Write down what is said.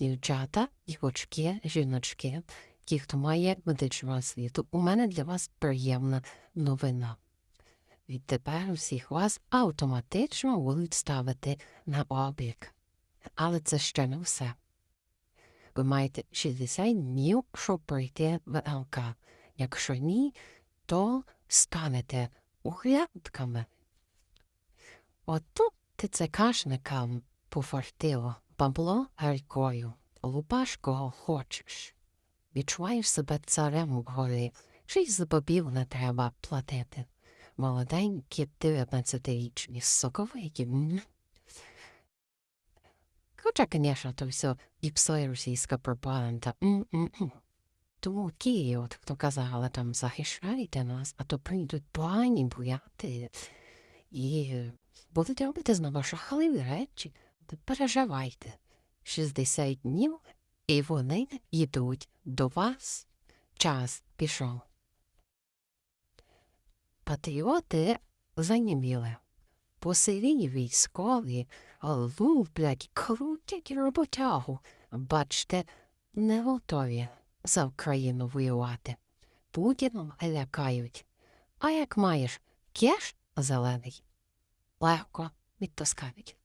дівчата, дівочки, жіночки, ті, хто має медичну освіту, у мене для вас приємна новина. Відтепер усіх вас автоматично будуть ставити на облік. Але це ще не все. Ви маєте 60 днів, щоб пройти ВЛК. Якщо ні, то станете углядками. Отут ТЦКшникам пофартило бабло гарькою. Лупаш хочеш. Відчуваєш себе царем у горі, ще й за не треба платити. Молоденькі 19-річні соковиті. м. Хоча, звісно, то все і російська пропаганда. Тому ті, от хто казали там захищайте нас, а то прийдуть погані бояти. І е, будуть робити знову шахливі речі. Не переживайте. 60 днів, і вони йдуть до вас. Час пішов. Патріоти заніміли. Посилі військові луплять, крутять роботягу. Бачте, не готові за Україну воювати. Путіном лякають. А як маєш кеш зелений, легко відтискають.